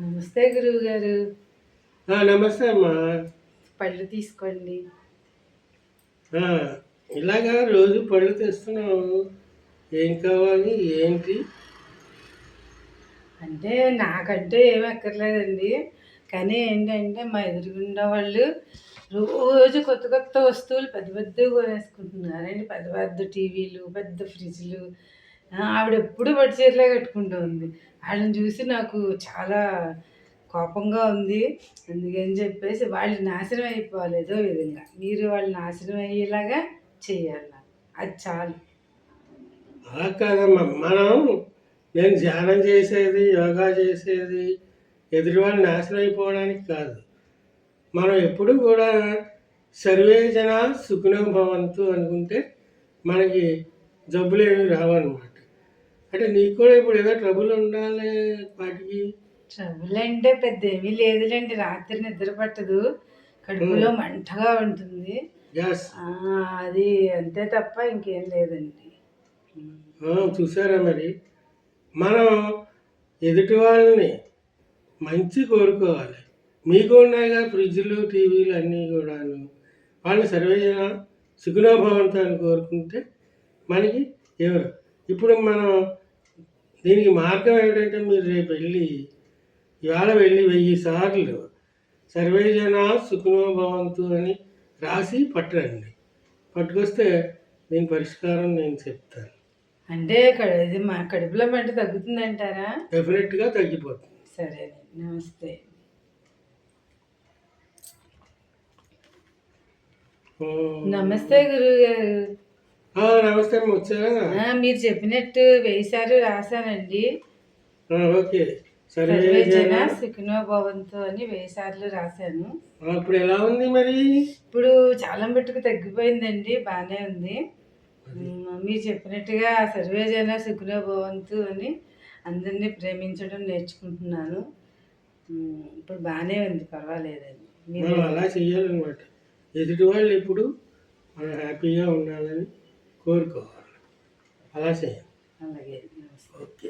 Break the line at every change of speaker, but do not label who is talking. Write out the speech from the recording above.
నమస్తే గురువు గారు
నమస్తే అమ్మా.
పళ్ళు తీసుకోండి.
ఇలాగా రోజు పళ్ళు తెస్తున్నావు. ఏం కావాలి ఏంటి?
అంటే నాకంటే ఏం అక్కర్లేదండి. కానీ ఏంటంటే మా ఎదురుగుండా వాళ్ళు రోజు కొత్త కొత్త వస్తువులు పెద్ద పెద్దవి కొనేసుకుంటున్నారండి. పెద్ద పెద్ద టీవీలు పెద్ద ఫ్రిడ్జ్లు ఆవిడ ఎప్పుడు పట్టు చీరలే కట్టుకుంటూ ఉంది వాళ్ళని చూసి నాకు చాలా కోపంగా ఉంది. అందుకని చెప్పేసి వాళ్ళు నాశనం అయిపోవాలి ఏదో విధంగా. మీరు వాళ్ళు నాశనం అయ్యేలాగా చేయాలి నాకు. అది చాలు.
అలా కాదమ్మా మనం నేను ధ్యానం చేసేది యోగా చేసేది ఎదురువాళ్ళు నాశనం అయిపోవడానికి కాదు. మనం ఎప్పుడు కూడా సర్వే జన సుఖనం భవంతు అనుకుంటే మనకి జబ్బులు ఏమి రావన్నమాట. అంటే నీకు కూడా ఇప్పుడు ఏదో ట్రబుల్ ఉండాలి వాటికి.
ట్రబుల్ అంటే పెద్ద ఏమీ లేదులేండి రాత్రి నిద్ర పట్టదు కడుపులో మంటగా ఉంటుంది. అది అంతే తప్ప ఇంకేం లేదండి.
చూసారా మరి? మనం ఎదుటి వాళ్ళని మంచి కోరుకోవాలి. మీకు ఉన్నాయిగా ఫ్రిడ్జ్లు టీవీలు అన్నీ కూడాను. వాళ్ళని సర్వేజన సుఖనోభవంతో కోరుకుంటే మనకి ఎవరు? ఇప్పుడు మనం దీనికి మార్గం ఏమిటంటే మీరు రేపు వెళ్ళి ఇవాళ వెళ్ళి వెయ్యి సార్లు సర్వేజన సుఖనోభవంతు అని రాసి పట్టరండి. పట్టుకొస్తే దీని పరిష్కారం నేను చెప్తాను.
అంటే ఇది మా కడుపులో మంట తగ్గుతుందంటారా?
డెఫినెట్గా తగ్గిపోతుంది.
సరేనండి నమస్తే. నమస్తే గురువు గారు
నమస్తే
మీరు చెప్పినట్టు వేసారు రాశానండి.
ఓకే. సరే
సుఖినో భవంతు అని వేసార్లు రాశాను.
ఆ, ఇప్పుడు ఎలా ఉంది మరి?
ఇప్పుడు చాలా మట్టుకు తగ్గిపోయిందండి బాగానే ఉంది. మీరు చెప్పినట్టుగా సర్వే జన సుఖినో భవంతు అని అందరినీ ప్రేమించడం నేర్చుకుంటున్నాను. ఇప్పుడు బాగానే ఉంది పర్వాలేదండి.
అలా చెయ్యాలన్నమాట. ఎదుటి వాళ్ళు ఎప్పుడు మనం హ్యాపీగా ఉండాలని. కోరుకోవాలి. అలా చేయాలి
అలాగే. ఓకే.